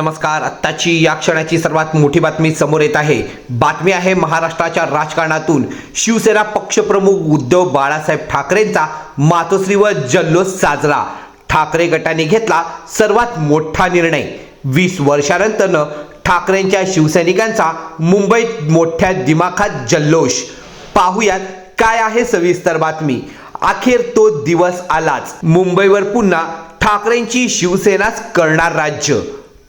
नमस्कार आत्ताची या क्षणाची सर्वात मोठी बातमी समोर येत आहे. बातमी आहे महाराष्ट्राच्या राजकारणातून. शिवसेना पक्षप्रमुख उद्धव बाळासाहेब ठाकरेंचा मातोश्रीवर जल्लोष साजरा. ठाकरे गटाने घेतला सर्वात मोठा निर्णय. वीस वर्षानंतर ठाकरेंच्या शिवसैनिकांचा मुंबईत मोठ्या दिमाखात जल्लोष. पाहुयात काय आहे सविस्तर बातमी. अखेर तो दिवस आलाच. मुंबईवर पुन्हा ठाकरेंची शिवसेनाच करणार राज्य.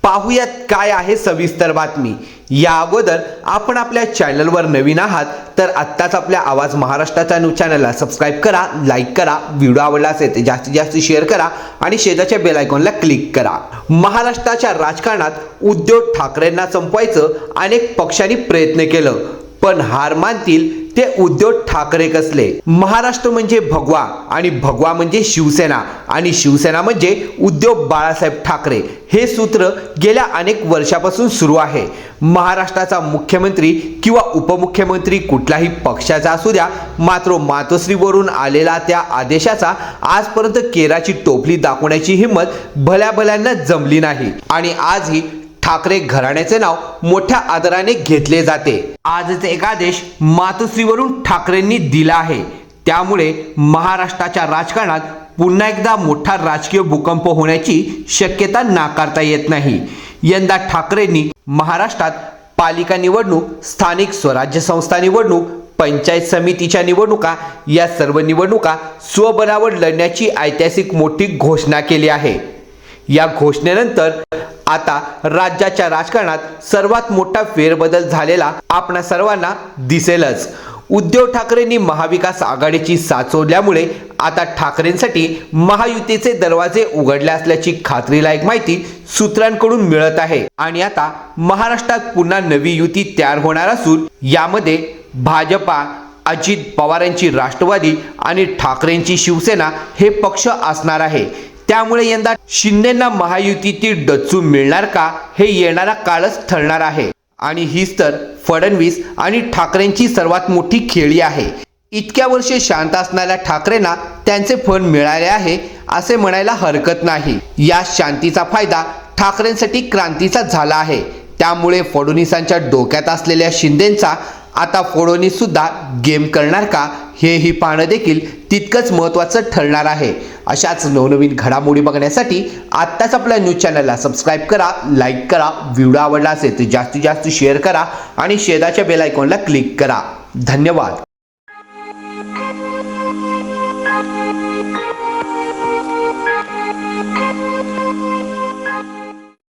पाहूयात काय आहे सविस्तर बातमी. या अगोदर आपण आपल्या चॅनलवर नवीन आहात तर आत्ताच आपल्या आवाज महाराष्ट्राच्या न्यूज चॅनलला सबस्क्राईब करा लाईक करा व्हिडिओ आवडला असेल तर जास्तीत जास्त शेअर करा आणि शेजारच्या बेल आयकॉनला क्लिक करा. महाराष्ट्राच्या राजकारणात उद्धव ठाकरेंना संपवायचं अनेक पक्षांनी प्रयत्न केलं पण हार मानतील ते उद्धव ठाकरे कसले? महाराष्ट्र म्हणजे भगवा आणि भगवा म्हणजे शिवसेना आणि शिवसेना म्हणजे उद्धव बाळासाहेब ठाकरे. हे सूत्र गेल्या अनेक वर्षापासून सुरू आहे. महाराष्ट्राचा मुख्यमंत्री किंवा उपमुख्यमंत्री कुठल्याही पक्षाचा असू द्या मात्र मातोश्रीवरून आलेला त्या आदेशाचा आजपर्यंत केराची टोपली दाखवण्याची हिंमत भल्या भल्यांना जमली नाही. आणि आजही ठाकरे घराण्याचे नाव मोठ्या आदराने घेतले जाते. आजचे एक आदेश मातोश्रीवरून ठाकरेंनी दिला आहे. त्यामुळे महाराष्ट्राच्या राजकारणात पुन्हा एकदा मोठा राजकीय भूकंप होण्याची शक्यता नाकारता येत नाही. यंदा ठाकरेंनी महाराष्ट्रात पालिका निवडणूक स्थानिक स्वराज्य संस्था निवडणूक पंचायत समितीच्या निवडणुका या सर्व निवडणुका स्वबळावर लढण्याची ऐतिहासिक मोठी घोषणा केली आहे. या घोषणेनंतर आता राज्याच्या राजकारणात सर्वात मोठा फेरबदल झालेला आपणा सर्वांना दिसेलच. उद्धव ठाकरेंनी महाविकास आघाडीची साचवल्यामुळे आता ठाकरेंसाठी महायुतीचे दरवाजे उघडले असल्याची खात्रीलायक माहिती सूत्रांकडून मिळत आहे. आणि आता महाराष्ट्रात पुन्हा नवी युती तयार होणार असून यामध्ये भाजपा अजित पवारांची राष्ट्रवादी आणि ठाकरेंची शिवसेना हे पक्ष असणार आहे. त्यामुळे यंदा शिंदेना महायुतीतील डच्चू मिळणार का हे येणारा काळच ठरणार आहे. आणि हीच तर फडणवीस आणि ठाकरेंची सर्वात मोठी खेळी आहे. इतक्या वर्षे शांत असणाऱ्या ठाकरेंना त्यांचे फळ मिळाले आहे असे म्हणायला हरकत नाही. या शांतीचा फायदा ठाकरेंसाठी क्रांतीचा झाला आहे. त्यामुळे फडणवीसांच्या डोक्यात असलेल्या शिंदेचा आता फडणवीस सुद्धा गेम करणार का हेही पाहणं देखील तितकंच महत्त्वाचं ठरणार आहे. अशाच नवनवीन घडामोडी बघण्यासाठी आत्ताच आपल्या न्यूज चॅनलला सबस्क्राईब करा लाईक करा व्हिडिओ आवडला असेल तर जास्तीत जास्त शेअर करा आणि शेजारच्या बेल आयकॉनला क्लिक करा. धन्यवाद.